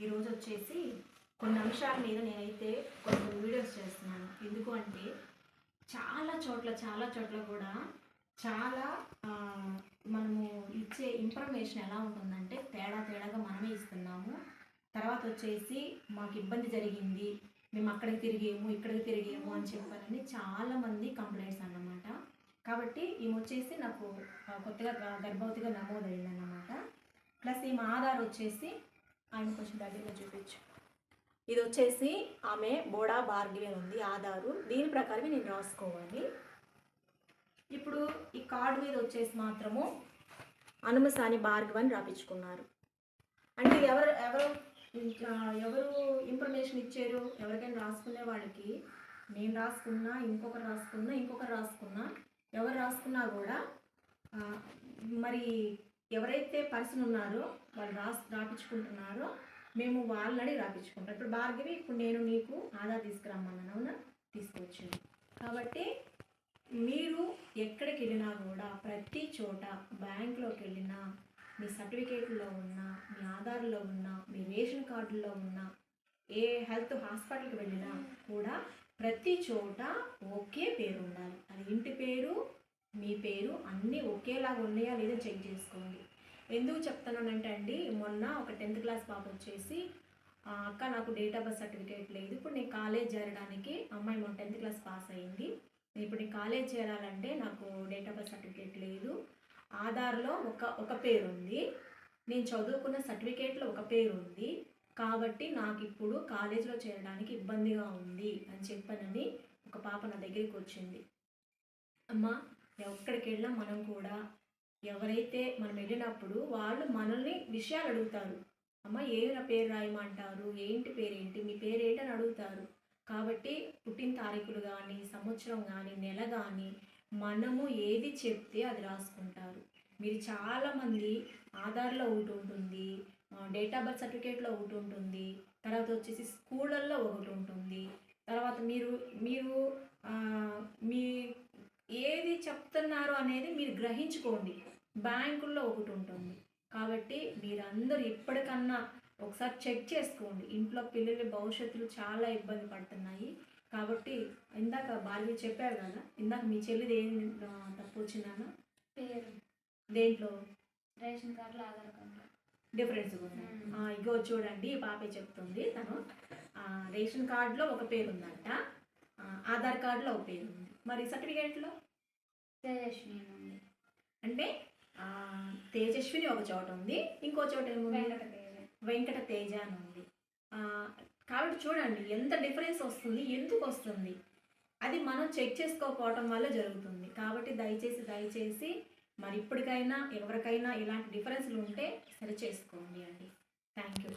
ఈరోజు వచ్చేసి కొన్ని అంశాల మీద నేనైతే కొన్ని వీడియోస్ చేస్తున్నాను. ఎందుకు అంటే చాలా చోట్ల చాలా చోట్ల కూడా చాలా మనము ఇచ్చే ఇన్ఫర్మేషన్ ఎలా ఉంటుందంటే తేడా తేడాగా మనమే ఇస్తున్నాము. తర్వాత వచ్చేసి మాకు ఇబ్బంది జరిగింది మేము అక్కడికి తిరిగేము ఇక్కడికి తిరిగేము అని చెప్పారని చాలామంది కంప్లైంట్స్ అన్నమాట. కాబట్టి ఈమె వచ్చేసి నాకు కొత్తగా గ- గర్భవతిగా నమోదైందన్నమాట. ప్లస్ ఈమె ఆధార్ వచ్చేసి ఆయన కొంచెం దగ్గరగా చూపించు. ఇది వచ్చేసి ఆమె బోడా భార్గవి అని ఉంది ఆధారు. దీని ప్రకారమే నేను రాసుకోవాలి. ఇప్పుడు ఈ కార్డు మీద వచ్చేసి మాత్రము అనుమసాని భార్గవ్ అని రాపించుకున్నారు అంటే ఎవరు ఎవరు ఎవరు ఇన్ఫర్మేషన్ ఇచ్చారు? ఎవరికైనా రాసుకునే వాళ్ళకి నేను రాసుకున్నా ఇంకొకరు రాసుకున్నా ఇంకొకరు రాసుకున్నా ఎవరు రాసుకున్నా కూడా మరి ఎవరైతే పర్సన్ ఉన్నారో వాళ్ళు రాసి రాపించుకుంటున్నారో మేము వాళ్ళని రాపించుకుంటాం. ఇప్పుడు భార్గవి ఇప్పుడు నేను నీకు ఆధార్ తీసుకురమ్మన్నాను అవునా? తీసుకొచ్చింది కాబట్టి మీరు ఎక్కడికి వెళ్ళినా కూడా ప్రతి చోట బ్యాంక్లోకి వెళ్ళినా మీ సర్టిఫికేట్లో ఉన్న మీ ఆధార్లో ఉన్న మీ రేషన్ కార్డులో ఉన్న ఏ హెల్త్ హాస్పిటల్కి వెళ్ళినా కూడా ప్రతి చోట ఒకే పేరు ఉండాలి. అది ఇంటి పేరు మీ పేరు అన్నీ ఒకేలాగా ఉన్నాయా లేదా చెక్ చేసుకోండి. ఎందుకు చెప్తున్నానంటే అండి మొన్న ఒక టెన్త్ క్లాస్ పాప వచ్చేసి అక్క నాకు డేట్ ఆఫ్ బర్త్ సర్టిఫికేట్ లేదు. ఇప్పుడు నేను కాలేజ్ చేరడానికి అమ్మాయి మొన్న టెన్త్ క్లాస్ పాస్ అయింది. ఇప్పుడు నేను కాలేజ్ చేరాలంటే నాకు డేట్ ఆఫ్ బర్త్ సర్టిఫికేట్ లేదు. ఆధార్లో ఒక ఒక పేరు ఉంది. నేను చదువుకున్న సర్టిఫికేట్లో ఒక పేరు ఉంది. కాబట్టి నాకు ఇప్పుడు కాలేజీలో చేరడానికి ఇబ్బందిగా ఉంది అని చెప్పానని ఒక పాప నా దగ్గరికి వచ్చింది. అమ్మ ఎక్కడికి వెళ్ళినా మనం కూడా ఎవరైతే మనం వెళ్ళినప్పుడు వాళ్ళు మనల్ని విషయాలు అడుగుతారు. అమ్మ ఏ నా పేరు రాయమంటారు? ఏంటి పేరేంటి? మీ పేరేంటి అని అడుగుతారు. కాబట్టి పుట్టిన తారీఖులు కానీ సంవత్సరం కానీ నెల కానీ మనము ఏది చెప్తే అది రాసుకుంటారు. మీరు చాలామంది ఆధార్లో ఒకటి ఉంటుంది డేట్ ఆఫ్ బర్త్ సర్టిఫికేట్లో ఒకటి ఉంటుంది తర్వాత వచ్చేసి స్కూళ్ళల్లో ఒకటి ఉంటుంది. తర్వాత మీరు మీరు ఆ, మీ ఏది చెప్తున్నారు అనేది మీరు గ్రహించుకోండి. బ్యాంకుల్లో ఒకటి ఉంటుంది. కాబట్టి మీరందరూ ఇప్పటికన్నా ఒకసారి చెక్ చేసుకోండి. ఇంట్లో పిల్లల భవిష్యత్తులు చాలా ఇబ్బంది పడుతున్నాయి. కాబట్టి ఇందాక భార్య చెప్పారు కదా ఇందాక మీ చెల్లిది ఏం తప్పు వచ్చిందన్న? పేరు. దేంట్లో? రేషన్ కార్డులో ఆధార్ కార్డులో. డిఫరెన్స్ ఉంది ఇగో చూడండి పాపే చెప్తుంది తను. రేషన్ కార్డులో ఒక పేరు ఉందంట ఆధార్ కార్డులో ఒక పేరు ఉంది మరి సర్టిఫికేట్లో? తేజస్విని ఉంది. అంటే తేజస్విని ఒక చోట ఉంది. ఇంకో చోట ఏముంది? వెంకట తేజ. వెంకట తేజ అని ఉంది. కాబట్టి చూడండి ఎంత డిఫరెన్స్ వస్తుంది ఎందుకు వస్తుంది? అది మనం చెక్ చేసుకోకపోవటం వల్ల జరుగుతుంది. కాబట్టి దయచేసి దయచేసి మరి ఇప్పటికైనా ఎవరికైనా ఇలాంటి డిఫరెన్స్లు ఉంటే సరి చేసుకోండి అండి. Thank you.